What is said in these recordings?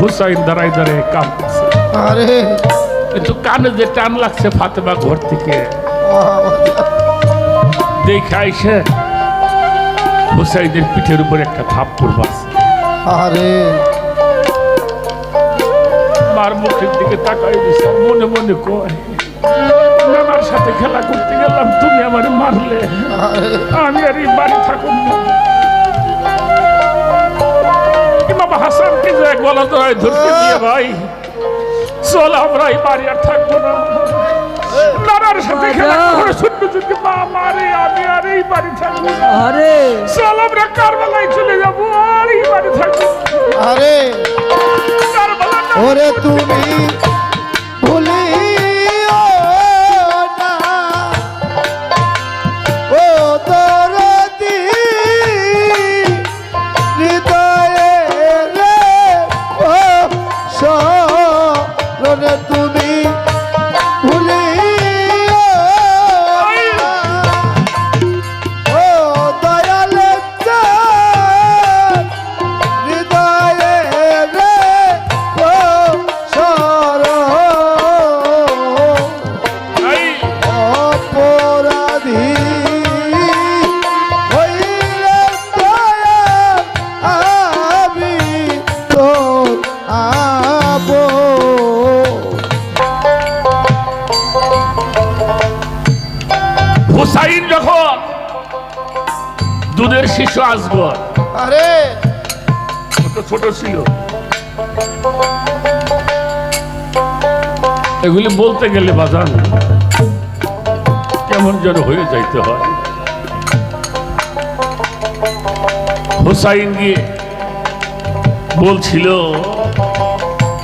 হুসাইন দাঁড়াই দাঁড়ায় কাঁদতেছে। আরে। কিন্তু কানে যে টান লাগছে ফাতেমা ঘর থেকে। দেখে আইসে হুসাইনের পিঠের উপর একটা থাপ্পড় মারছে। আরে। মার মুখের দিকে তাকাই দিছে মনে মনে কয় নানার সাথে খেলা করতে গেলাম তুমি আমার মারলে। আমি আর এই বাড়ি থাকুন না। হাসানকে যে গলা ধরায় ধরতে দিয়ে ভাই। চল আমরা এই বাড়ি আর থাকব না। নানার সাথে খেলা করে শুনব যদি মা মারে আমি আর এই বাড়ি থাকব আরে। চল আমরা কারবালায় চলে যাব আর এই বাড়ি থাকব। আরে। কারবালা না ওরে তুমি আসগর আরে। ছোট ছোট ছিল। এগুলি বলতে গেলে বাজান কেমন যেন হয়ে যাইতে হয়। হুসাইন গিয়ে বলছিল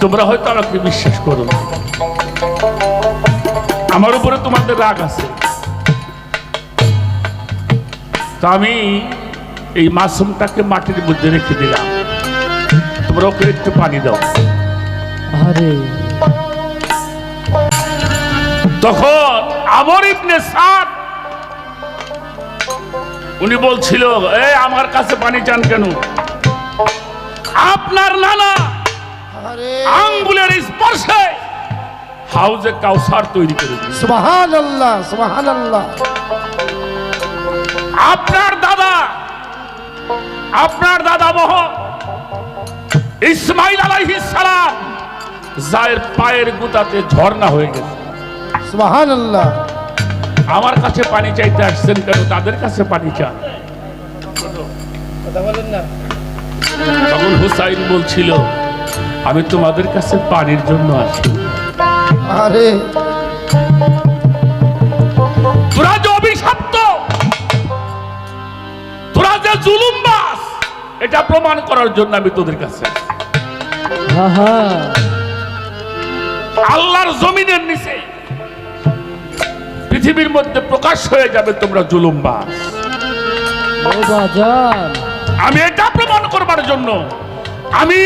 তোমরা হয়তো আমাকে বিশ্বাস করো না। আমার উপরে তোমাদের রাগ আছে। তা আমি এই মাসুমটাকে মাটির মধ্যে রেখে দিলাম। তোমরা ওকে একটু পানি দাও। আরে। তখন আমর ইবনে সাদ উনি বলছিল এ আমার কাছে পানি চান কেন? আপনার নানা আঙ্গুলের স্পর্শে হাউজে কাউসার তৈরি করে দিয়েছে। সুবহান আল্লাহ সুবহান আল্লাহ আপনার আপনার দাদা মহ ইসমাইল আলাইহিস সালাম যায়ের পায়ের গুতাতে ঝর্ণা হয়ে গেছে। সুবহান আল্লাহ আমার কাছে পানি চাইতে আসছেন কেন? তাদের কাছে পানি চান। তখন হুসাইন বলছিল আমি তোমাদের কাছে পানির জন্য আসি। আরে। তোরা যে অভিশপ্ত তোরা যে জুলুমবাস এটা প্রমাণ করার জন্য আমি তোদের কাছে আল্লাহর জমিনের নিচে পৃথিবীর মধ্যে প্রকাশ হয়ে যাবে তোমরা বাজান আমি এটা প্রমাণ করবার জন্য আমি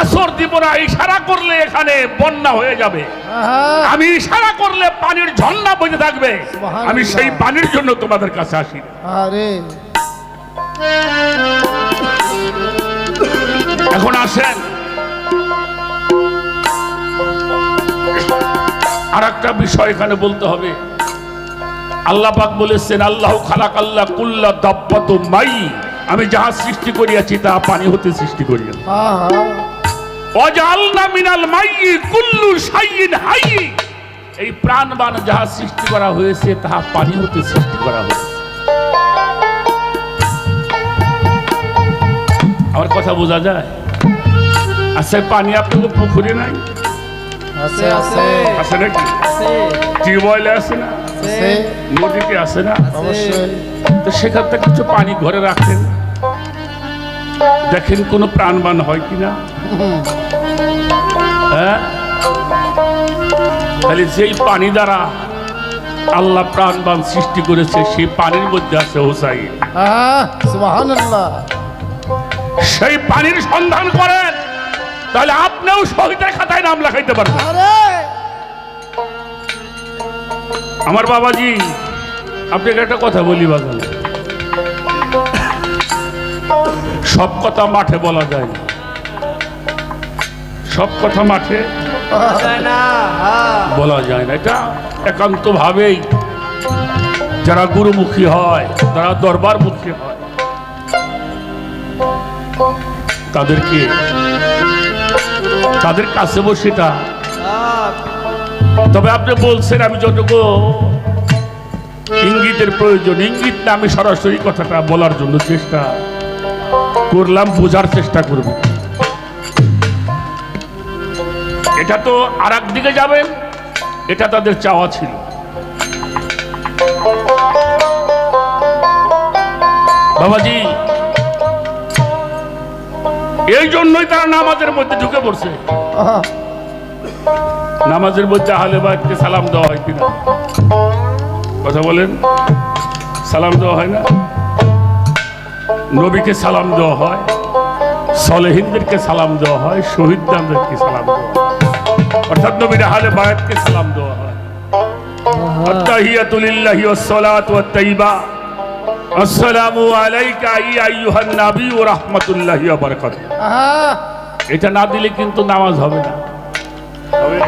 আসর দিব না ইশারা করলে এখানে বন্যা হয়ে যাবে। আমি ইশারা করলে পানির ঝর্ণা বইতে থাকবে। আমি সেই পানির জন্য তোমাদের কাছে আসি। আরে। এখন আসেন। আর একটা বিষয় এখানে বলতে হবে। আল্লাহ পাক বলেছেন আল্লাহ খালাক আল্লাহ কুল্লা দাব্বাত মাই। আমি যাহা সৃষ্টি করিয়াছি তাহা পানি হতে সৃষ্টি করিয়াছি অজালনা মিনাল মাইয়ি কুল্লু শাইইন হাইয়ি এই প্রাণবান যাহা সৃষ্টি করা হয়েছে তাহা পানি হতে সৃষ্টি করা হয়েছে। আমার কথা বোঝা যায়? আচ্ছা পানি আপনাদের পুকুরে নাই? আছে আছে। আছে নাকি? টিউবওয়েলে আছে না? নদীতে আছে না? অবশ্যই। তো সেখান থেকে কিছু পানি ঘরে রাখেন। দেখেন কোনো প্রাণবান হয় কিনা হ্যাঁ? তাহলে যেই পানি দ্বারা আল্লাহ প্রাণবান সৃষ্টি করেছে সেই পানির মধ্যে আছে হোসাইন। আহা আল্লাহ সেই পানির সন্ধান করেন তাহলে আপনিও শহীদের খাতায় নাম লেখাইতে পারবেন। আমার বাবাজি আপনাকে একটা কথা বলি বাজান। সব কথা মাঠে বলা যায়। সব কথা মাঠে বলা যায় না। এটা একান্ত ভাবেই যারা গুরুমুখী হয় যারা দরবারমুখী হয় তাদেরকে, তাদের কাছে বসেটা তবে আপনি বলছেন, আমি যতটুকু ইঙ্গিতের প্রয়োজন ইঙ্গিত না আমি সরাসরি কথাটা বলার জন্য চেষ্টা করলাম, বোঝার চেষ্টা করব। এটা তো আর দিকে যাবেন, এটা তাদের চাওয়া ছিল। বাবাজি এই জন্যই তারা নামাজের মধ্যে ঢুকে পড়ছে। নামাজের মধ্যে আহলে বাইতকে সালাম দেওয়া হয় কিনা? কথা বলেন? সালাম দেওয়া হয় না? নবীকে সালাম দেওয়া হয় সলেহিনদেরকে সালাম দেওয়া হয় শহীদদানদেরকে সালাম দেওয়া হয়। অর্থাৎ নবীর আহলে বাইতকে সালাম দেওয়া হয়। আত্মাহিয়াতুলিল্লাহি ওয়াস সালাতু ওয়াত তাইবা। আসসালামু আলাইকা ইয়া আইয়ুহান নাবী এটা না দিলে কিন্তু নামাজ হবে না। হবে।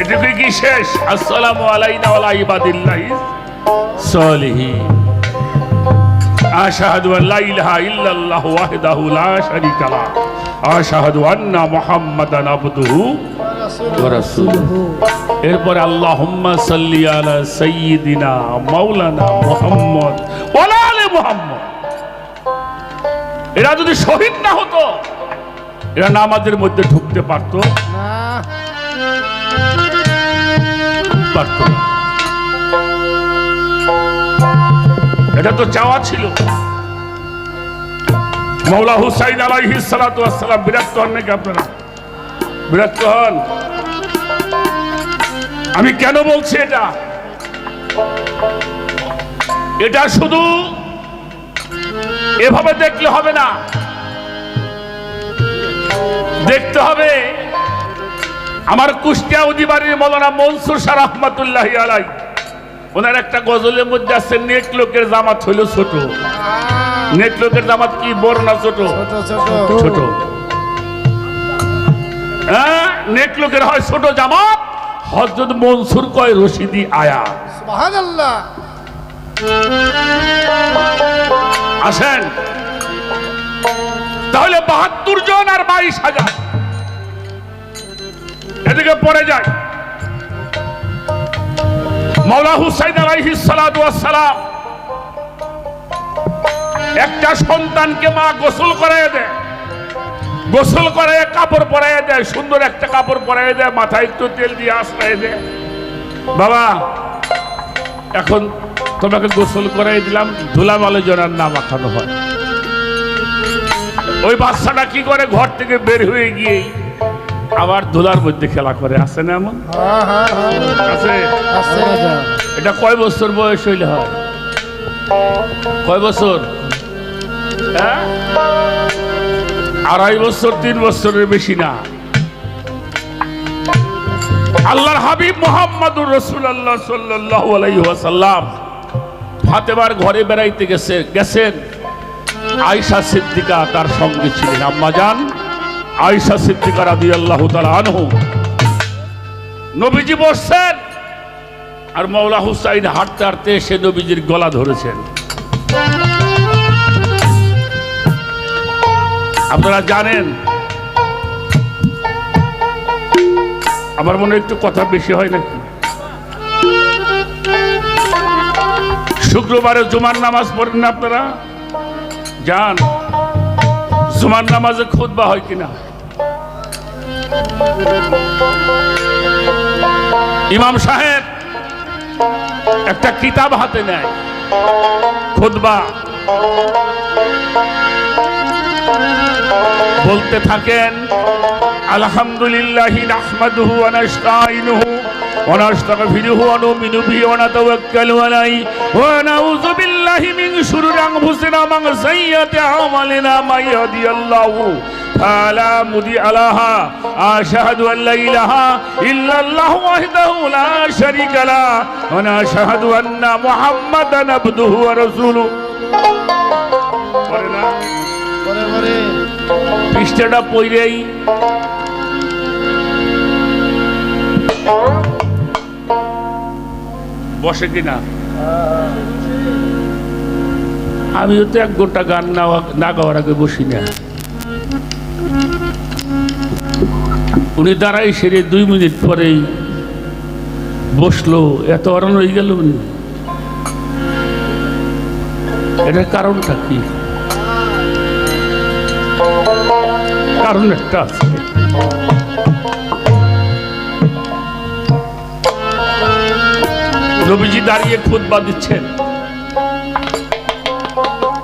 এটুকুই কি শেষ? আসসালামু আলাইনা ওয়া ইবাদিল্লাহি সলিহি আশহাদু আল্লা এরপরে আল্লাহুম্মা সাল্লি আলা মাওলানা মুহাম্মদ, ওয়ালা আলি মুহাম্মদ। এরা যদি শহীদ না হতো, এরা নামাজের মধ্যে ঢুকতে পারতো। এটা তো চাওয়া ছিল। মৌলা হুসাইন আলাইহি সালাতু ওয়াসসালাম বিরক্ত হন নাকি আপনারা? বিরক্ত হন? আমি কেন বলছি এটা? এটা শুধু এভাবে দেখলে হবে না। দেখতে হবে আমার কুষ্টিয়া উদিবাড়ির মৌলানা মনসুর শাহ রহমতুল্লাহ আলাই ওনার একটা গজলের মধ্যে আছে নেট লোকের জামাত হইল ছোট। নেট লোকের জামাত কি বড় না ছোট। ছোট। হ্যাঁ নেক লোকের হয় ছোট জামাত। হজরত মনসুর কয় রশিদি আয়া। আসেন। তাহলে বাহাত্তর জন আর বাইশ হাজার। এদিকে পড়ে যায়। মৌলা হুসাইন আলাইহি সালাম একটা সন্তানকে মা গোসল করাই দেয়। গোসল করায় কাপড় পরাই দেয় সুন্দর একটা কাপড় পরাই দেয় মাথায় একটু তেল দিয়ে আশ্রয় দেয়। বাবা এখন তোমাকে গোসল করাই দিলাম ধুলাম আলোচনার নাম আখানো হয়। ওই বাচ্চাটা কি করে ঘর থেকে বের হয়ে গিয়ে আবার ধুলার মধ্যে খেলা করে? আসে না এমন? আছে। এটা কয় বছর বয়স হইলে হয়? কয় বছর? হ্যাঁ? আড়াই বছর, তিন বছরের বেশি না। আল্লাহর হাবিব মোহাম্মদুর রসুল্লাহ সাল্লাহ আলাইসাল্লাম ফাতেমার ঘরে বেড়াইতে গেছে, গেছেন। আয়সা সিদ্দিকা তার সঙ্গে ছিলেন। আম্মা যান আয়সা সিদ্দিকা রাদি আল্লাহ আনহু। নবীজি বসছেন। আর মৌলা হুসাইন হাঁটতে হাঁটতে সে নবীজির গলা ধরেছেন। আপনারা জানেন, আমার মনে একটু কথা বেশি হয় নাকি? শুক্রবারে জুমার নামাজ পড়েন না আপনারা? যান জুমার নামাজে খুদবা হয় কিনা? ইমাম সাহেব একটা কিতাব হাতে নেয় খুদবা বলতে থাকেন আলহামদুলিল্লাহ নাহমাদুহু আনাস্তাইনুহু ونستغفره ونؤمن به ونتوكل عليه ونعوذ بالله من شرور انفسنا ومن سيئات اعمالنا من يهدي الله فلا مضي له اشهد ان لا اله الا الله وحده لا شريك له ونشهد ان محمدا عبده ورسوله পৃষ্ঠাটা পইরেই বসে কিনা? আমিও তো এক গোটা গান না না গাওয়ার আগে বসি না। উনি দাঁড়াই সেরে দুই মিনিট পরেই বসল। এত অরণ হয়ে গেল উনি। এটার কারণটা কি? কারণ একটা আছে। নবীজি দাঁড়িয়ে খুতবা দিচ্ছেন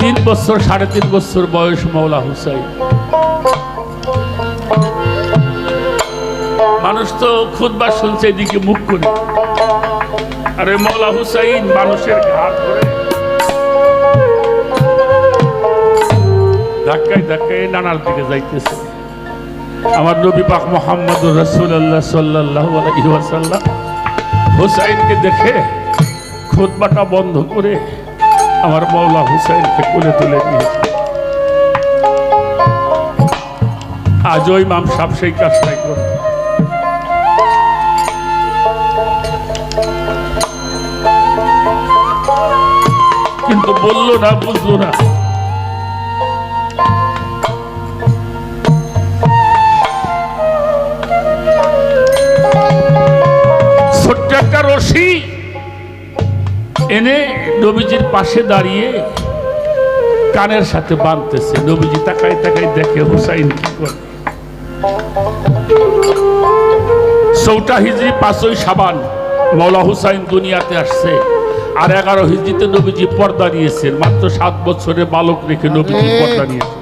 তিন বছর, সাড়ে তিন বছর বয়স মৌলা হুসাইন। মানুষ তো খুতবা শুনছে, এদিকে মুখ করে। আর মৌলা হুসাইন, মানুষের ঘাট ধরে। ধাক্কায় ধাক্কায় নানার দিকে যাইতেছে। আমার নবী পাক মোহাম্মদ রসুল্লাহ সাল্লাহ আলহিহাসাল্লাম হুসাইনকে দেখে খুতবাটা বন্ধ করে আমার মৌলা হুসাইনকে কোলে তুলে নিয়েছে আজ ওই মাম সাপ সেই কাজটাই করে। কিন্তু বলল না, বুঝলো না। একটা রশি এনে নবীজির পাশে দাঁড়িয়ে কানের সাথে বাঁধতেছে। নবীজি তাকাই তাকাই দেখে হুসাইন কি করে। চৌটা হিজড়ি পাঁচই সাবান মৌলা হুসাইন দুনিয়াতে আসছে। আর এগারো হিজড়িতে নবীজি পর্দা নিয়েছেন। মাত্র সাত বছরে বালক রেখে নবীজি পর্দা নিয়েছেন।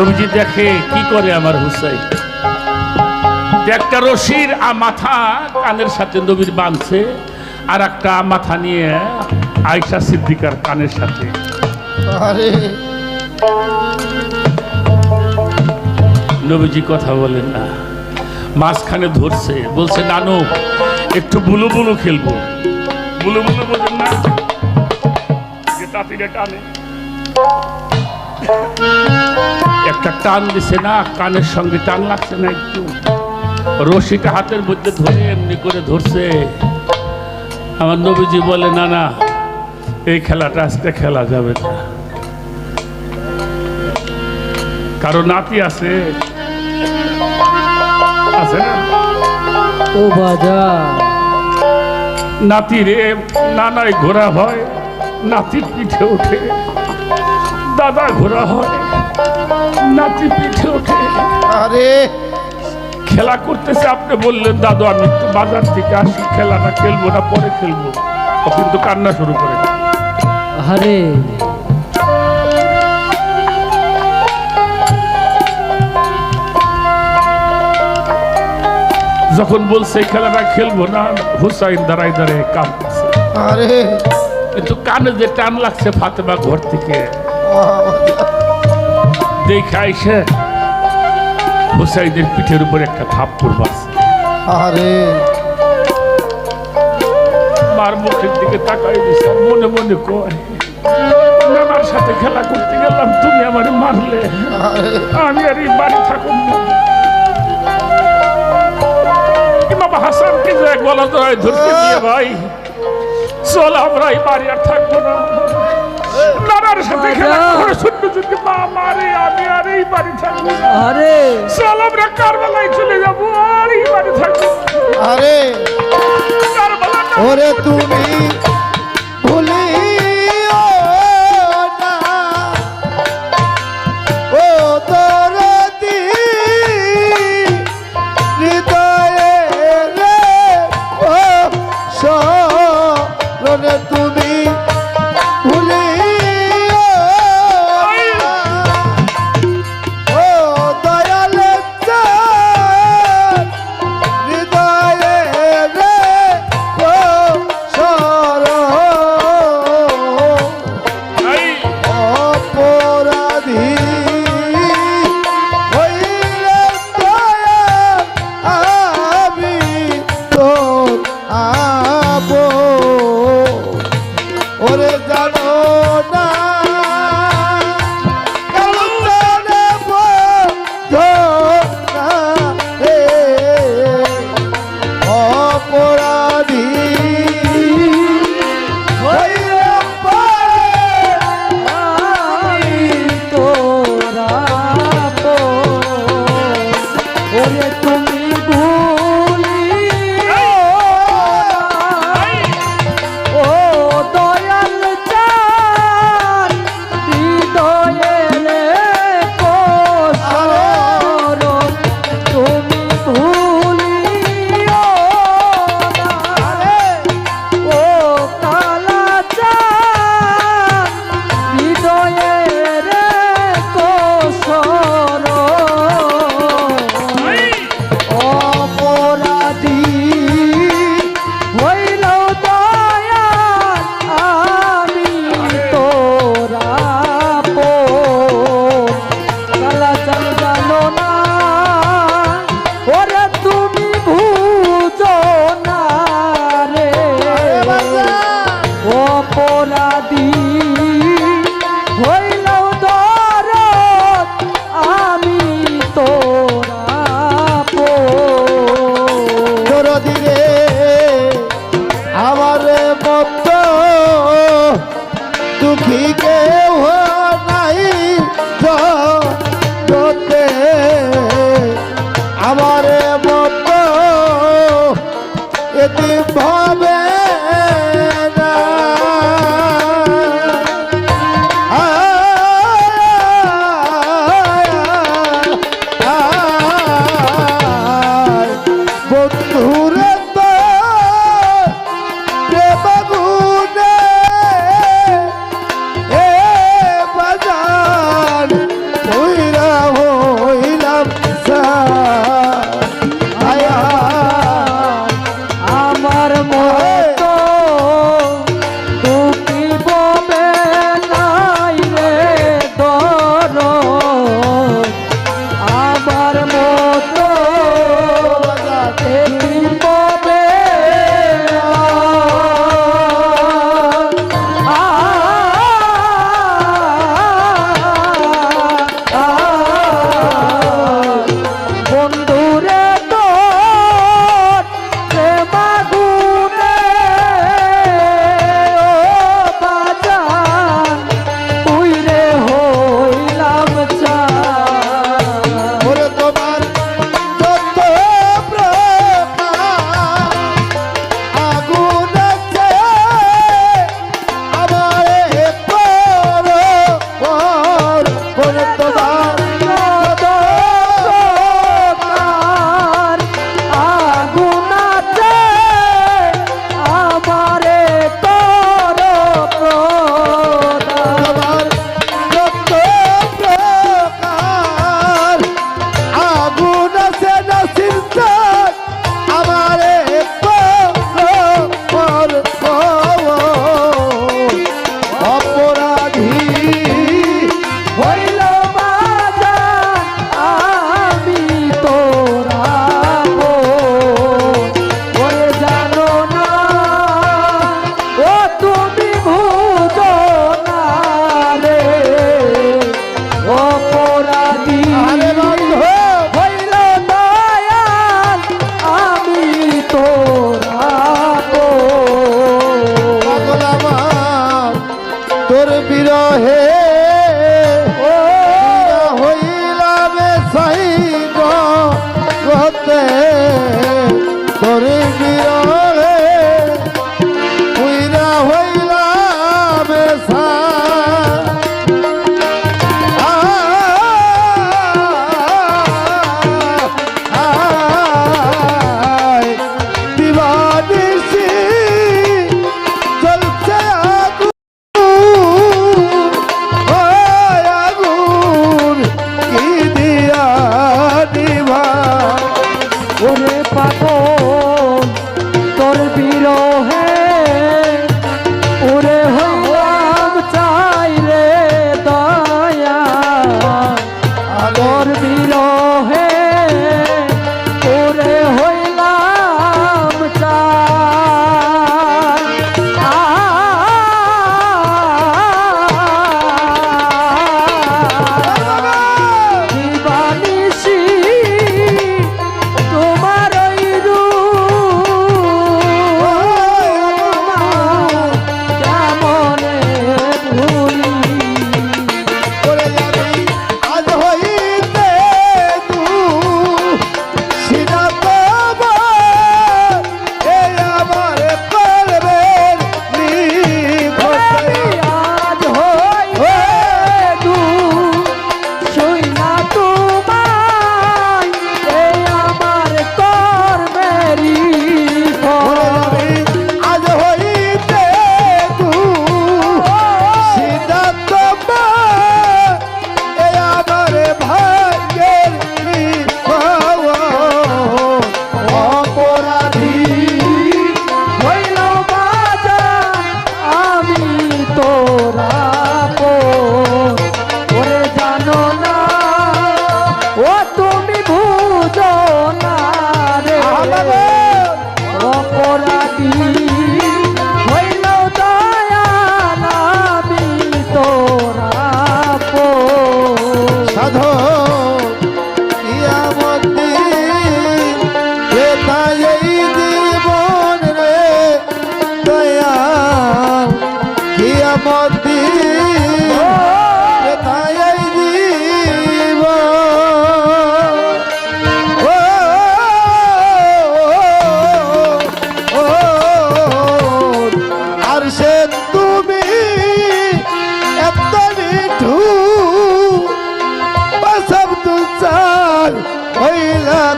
নবীজি দেখে কি করে আমার হুসাইন? একটা রশির মাথা কানের সাথে নবীর বাঁধছে আর একটা মাথা নিয়ে আয়সা সিদ্দিকার কানের সাথে। নবীজি কথা বলেন না মাঝখানে ধরছে বলছে নানু একটু বুলু বুলু খেলব। বুলু বুলু বোঝেন না। যে তাঁতিরে টানে। একটা টান দিছে না কানের সঙ্গে টান লাগছে না একটু। রশিটা হাতের মধ্যে ধরে এমনি করে ধরছে। আমার নবীজি বলে না না এই খেলাটা আজকে খেলা যাবে না। কারও নাতি আছে? আছে না? ও বাজান নাতি রে নানায় ঘোরা হয় নাতির পিঠে ওঠে দাদা ঘোরা হয়। নাতি পিঠে ওঠে। আরে। খেলা করতেছে আপনি বললেন দাদু আমি একটু বাজার থেকে আসি খেলাটা খেলব না পরে খেলব। কিন্তু কান্না শুরু করে। আরে যখন বলছে খেলাটা খেলব না হুসাইন দাঁড়াই দাঁড়ায় কাঁদতেছে। আরে। কিন্তু কানে যে টান লাগছে ফাতেমা ঘর থেকে। দেখে আইসে হুসাইনের পিঠের উপর একটা থাপ্পড় মারছে। আরে মার মুখের দিকে তাকাই দিছে মনে মনে কয় নানার সাথে খেলা করতে গেলাম তুমি আমার মারলে। আমি আর এই বাড়ি থাকুন না। ইমাম হাসানকে যে গলা ধরতে দিয়ে ভাই চল আমরা এই বাড়ি আর থাকব না। সাথে খেলা করে শুনব যদি মা মারে আমি আর এই বাড়ি থাকব আরে। চল আমরা কারবালায় চলে যাব আর এই বাড়ি থাকব আরে। কারবালা ওরে তুমি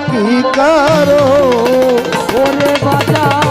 কি করো ওরে বাজান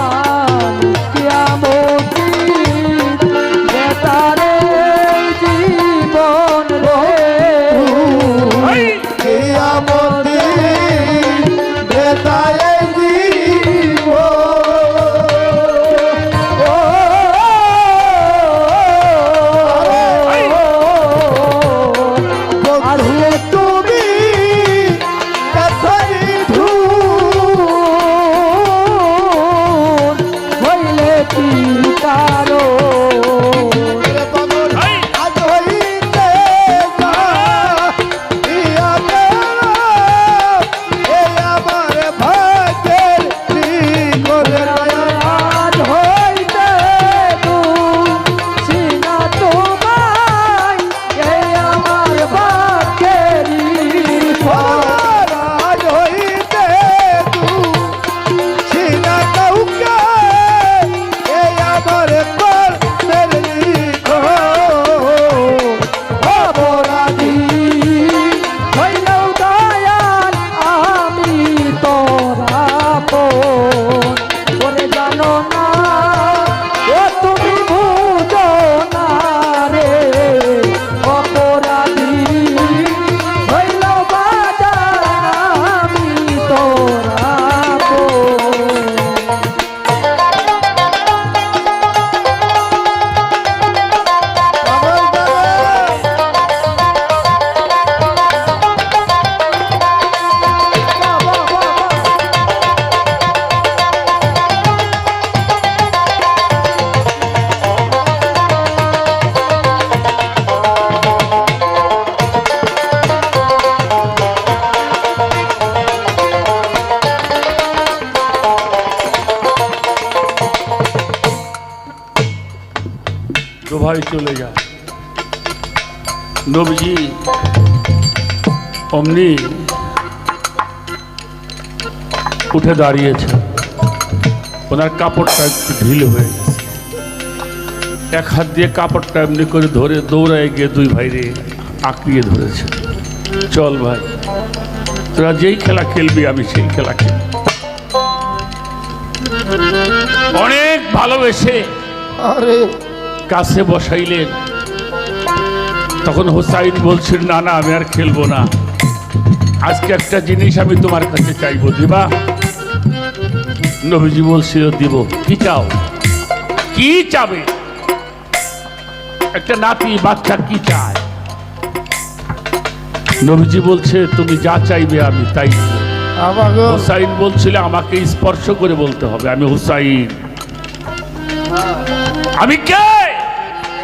ভাই চলে যা নবজি, অমনি উঠে দাঁড়িয়েছে। ওনার কাপড়টা একটু ঢিল হয়ে এক হাত দিয়ে কাপড়টা এমনি করে ধরে দৌড়ায় গিয়ে দুই ভাইরে আঁকড়িয়ে ধরেছে। চল ভাই, তোরা যেই খেলা খেলবি, আমি সেই খেলা খেলব। অনেক ভালোবেসে আরে কাছে বসাইলেন। তখন হোসাইন বলছেন না না আমি আর খেলব না। আজকে একটা জিনিস আমি তোমার কাছে চাইব দিবা? নবীজি বলছিল দিব। কি চাও? কি চাবে? একটা নাতি বাচ্চা কি চায়? নবীজি বলছে তুমি যা চাইবে আমি তাই হুসাইন বলছিল আমাকে স্পর্শ করে বলতে হবে আমি হুসাইন। আমি কে?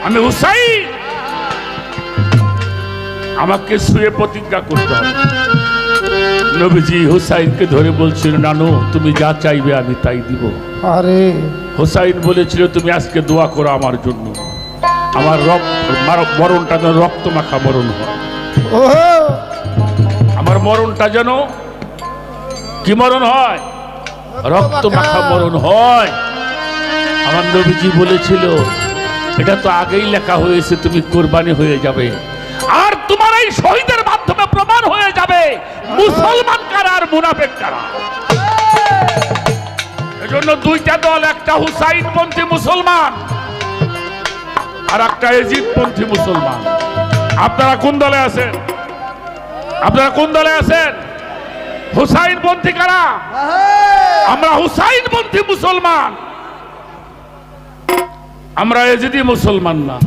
আমি হুসাইন। আমাকে শুয়ে প্রতিজ্ঞা করতে হবে। নবীজি হুসাইনকে ধরে বলছিল নানু তুমি যা চাইবে আমি তাই দিব। আরে। হুসাইন বলেছিল তুমি আজকে দোয়া করো আমার জন্য। আমার রক্ত মার- মরণটা যেন রক্ত মাখা মরণ হয়। আমার মরণটা যেন কি মরণ হয়? রক্ত মাখা মরণ হয়। আমার নবীজি বলেছিল এটা তো আগেই লেখা হয়েছে তুমি কোরবানি হয়ে যাবে। আর তোমার এই শহীদের মাধ্যমে প্রমাণ হয়ে যাবে মুসলমান কারা আর মুনাফেক কারা। এজন্য দুইটা দল একটা হুসাইন পন্থী মুসলমান আর একটা এজিদ পন্থী মুসলমান। আপনারা কোন দলে আছেন? আপনারা কোন দলে আছেন? হুসাইন পন্থী কারা আমরা হুসাইন পন্থী মুসলমান। আমরা এজিদি মুসলমান না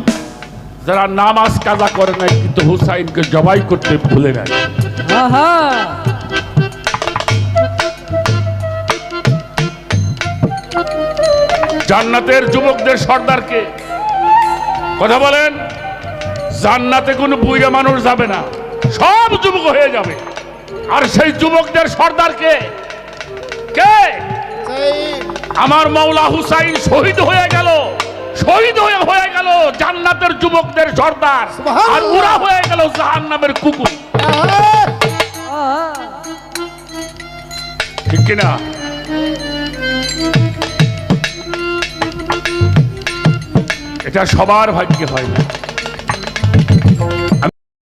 যারা নামাজ কাজা করে নাই কিন্তু হুসাইনকে জবাই করতে ভুলে আহা। জান্নাতের যুবকদের সর্দারকে কথা বলেন জান্নাতে কোনো বুড়ে মানুষ যাবে না সব যুবক হয়ে যাবে। আর সেই যুবকদের সর্দারকে কে? আমার মৌলা হুসাইন শহীদ হয়ে গেল। শহীদ হয়ে হয়ে গেল জান্নাতের যুবকদের সর্দার। আর ওরা হয়ে গেল জাহান্নামের কুকুর। ঠিক কিনা? এটা সবার ভাগ্যে হয় না।